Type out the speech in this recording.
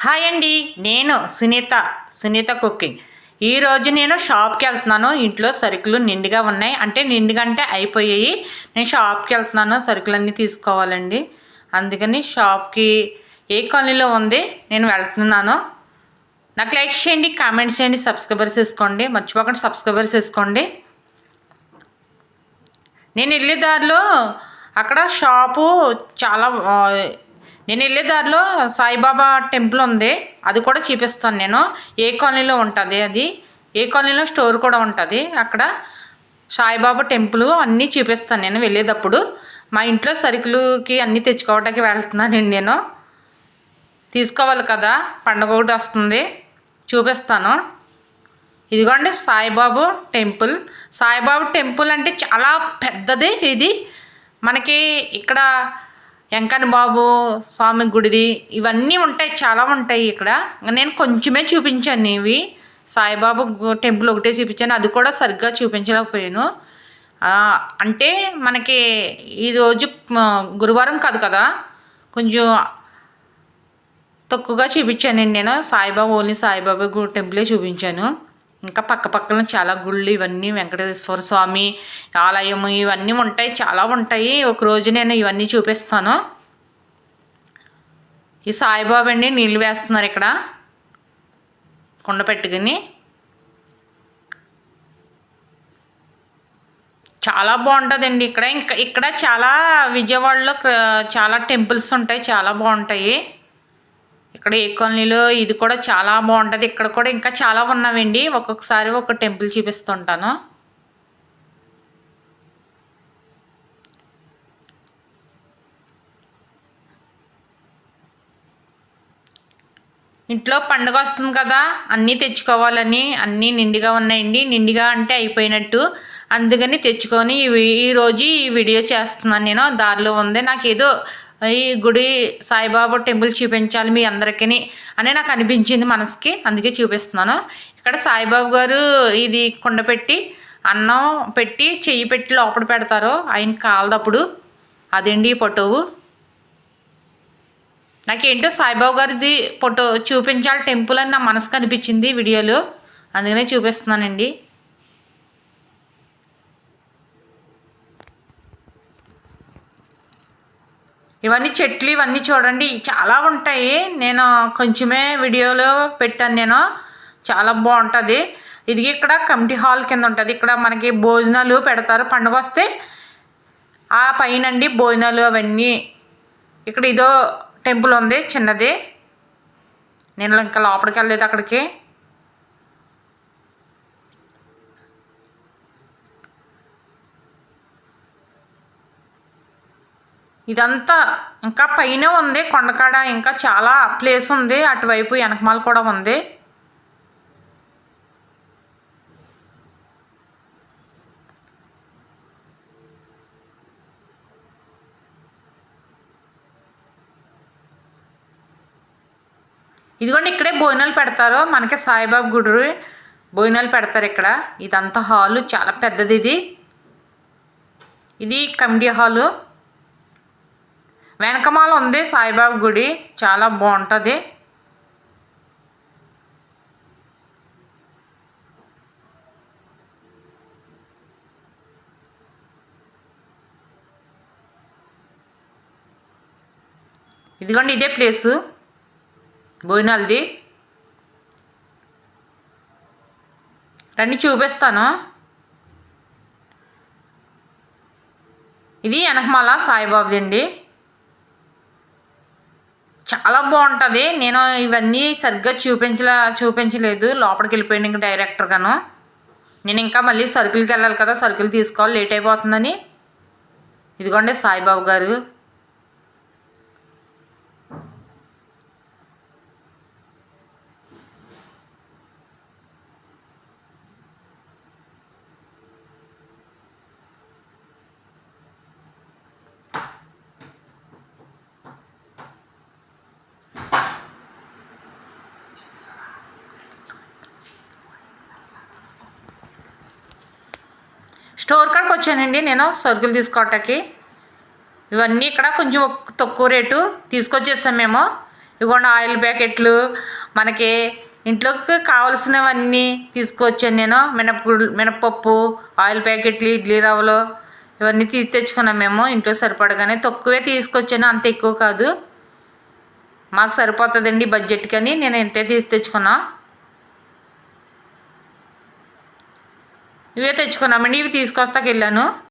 Hi అండి నేను Sunitha Sunitha cooking. ఈరోజు నేను షాప్కి వెళ్తున్నాను. ఇంట్లో సరుకులు నిండుగా ఉన్నాయి. అంటే నిండుగా అంటే అయిపోయాయి. నేను షాప్కి వెళ్తున్నాను. సరుకులన్నీ తీసుకోవాలండి. అందుకని షాప్కి ఏ కాలనీలో ఉంది నేను వెళ్తున్నాను. నాకు లైక్ చేయండి కామెంట్స్ చేయండి సబ్స్క్రైబర్స్ వేసుకోండి మర్చిపోకుండా సబ్స్క్రైబర్స్ వేసుకోండి నేను వెళ్ళే దారిలో అక్కడ షాపు చాలా నేను వెళ్ళే దారిలో సాయిబాబా టెంపుల్ ఉంది. అది కూడా చూపిస్తాను నేను. ఏ కాలనీలో ఉంటుంది అది? ఏ కాలనీలో స్టోర్ కూడా ఉంటుంది. అక్కడ సాయిబాబా టెంపుల్ అన్నీ చూపిస్తాను నేను వెళ్ళేటప్పుడు. మా ఇంట్లో సరుకులకి అన్నీ తెచ్చుకోవడానికి వెళ్తున్నానండి నేను. తీసుకోవాలి కదా పండగ ఒకటి వస్తుంది. చూపిస్తాను. ఇదిగోండి సాయిబాబు టెంపుల్. సాయిబాబు టెంపుల్ అంటే చాలా పెద్దది ఇది. మనకి ఇక్కడ వెంకన్న బాబు స్వామి గుడిది ఇవన్నీ ఉంటాయి చాలా ఉంటాయి ఇక్కడ. నేను కొంచెమే చూపించాను ఇవి. సాయిబాబు టెంపుల్ ఒకటే చూపించాను. అది కూడా సరిగ్గా చూపించలేకపోయాను. అంటే మనకి ఈరోజు గురువారం కాదు కదా? కొంచెం తక్కువగా చూపించానండి నేను. సాయిబాబా ఓన్లీ సాయిబాబా టెంపులే చూపించాను. ఇంకా పక్క పక్కన చాలా గుళ్ళు ఇవన్నీ వెంకటేశ్వర స్వామి ఆలయం ఇవన్నీ ఉంటాయి చాలా ఉంటాయి. ఒక రోజు నేను ఇవన్నీ చూపిస్తాను. ఈ సాయిబాబా అండి నీళ్ళు వేస్తున్నారు ఇక్కడ. కుండ పెట్టుకుని. చాలా బాగుంటుందండి ఇక్కడ. ఇంకా ఇక్కడ చాలా విజయవాడలో చాలా టెంపుల్స్ ఉంటాయి చాలా బాగుంటాయి. ఇక్కడ ఏ కాలనీలో ఇది కూడా చాలా బాగుంటుంది. ఇక్కడ కూడా ఇంకా చాలా ఉన్నామండి ఒక్కొక్కసారి ఒక టెంపుల్ చూపిస్తుంటాను. ఇంట్లో పండుగ వస్తుంది కదా అన్నీ తెచ్చుకోవాలని అన్నీ నిండుగా ఉన్నాయండి. నిండుగా అంటే అయిపోయినట్టు. అందుకని తెచ్చుకొని ఈ వీ- ఈరోజు ఈ వీడియో చేస్తున్నాను నేను. దారిలో ఉంది. నాకు ఏదో ఈ గుడి సాయిబాబా టెంపుల్ చూపించాలి మీ అందరికీ అని నాకు అనిపించింది మనసుకి. అందుకే చూపిస్తున్నాను. ఇక్కడ సాయిబాబు గారు ఇది కుండ పెట్టి అన్నం పెట్టి చెయ్యి పెట్టి లోపల పెడతారు. ఆయన కాలదప్పుడు అదండి ఈ నాకేంటో సాయిబాబు గారిది ఫోటో చూపించాలి టెంపుల్ అని నా మనసుకు అనిపించింది వీడియోలో. అందుకనే చూపిస్తున్నానండి. ఇవన్నీ చెట్లు ఇవన్నీ చూడండి చాలా ఉంటాయి. నేను కొంచెమే వీడియోలో పెట్టాను నేను. చాలా బాగుంటుంది. ఇది ఇక్కడ కమిటీ హాల్ కింద ఉంటుంది. ఇక్కడ మనకి భోజనాలు పెడతారు. పండుగ వస్తే ఆ పైనండి భోజనాలు అవన్నీ. ఇక్కడ ఇదో టెంపుల్ ఉంది చిన్నది. నేను ఇంకా లోపలికి వెళ్ళలేదు అక్కడికి. ఇదంతా ఇంకా పైన ఉంది కొండకాడ ఇంకా చాలా ప్లేస్ ఉంది అటువైపు వెనకమాల కూడా ఉంది. ఇదిగోండి ఇక్కడే భోజనాలు పెడతారు. మనకి సాయిబాబా గుడి భోజనాలు పెడతారు ఇక్కడ. ఇదంతా హాలు చాలా పెద్దది ఇది. ఇది కమిటీ హాలు. వెనకమాల ఉంది సాయిబాబా గుడి. చాలా బాగుంటుంది. ఇదిగోండి ఇదే ప్లేసు. భోజనాలది. రండి చూపిస్తాను. ఇది వెనకమాల సాయిబాబుది అండి. చాలా బాగుంటుంది. నేను ఇవన్నీ సరిగ్గా చూపించలే చూపించలేదు. లోపలికి వెళ్ళిపోయాను ఇంకా డైరెక్టర్గాను నేను ఇంకా మళ్ళీ సరుకులకి వెళ్ళాలి కదా సరుకులు తీసుకోవాలి లేట్ అయిపోతుందని. ఇదిగోండి సాయిబాబు గారు. స్టోర్ కాడికి వచ్చానండి నేను సరుకులు తీసుకోవటానికి. ఇవన్నీ ఇక్కడ కొంచెం తక్కువ రేటు తీసుకొచ్చేసాం మేము. ఇదిగోండి ఆయిల్ ప్యాకెట్లు మనకి ఇంట్లోకి కావాల్సినవన్నీ తీసుకొచ్చాను నేను. మినపగుళ్ళు మినపప్పు ఆయిల్ ప్యాకెట్లు ఇడ్లీ రవ్వలు ఇవన్నీ తీసి తెచ్చుకున్నాం మేము. ఇంట్లో సరిపడగానే తక్కువే తీసుకొచ్చాను అంత ఎక్కువ కాదు. మాకు సరిపోతుందండి బడ్జెట్ కానీ నేను ఇంతే తీసి తెచ్చుకున్నాను ఇవే తెచ్చుకున్నామండి ఇవి తీసుకొస్తాకెళ్ళాను.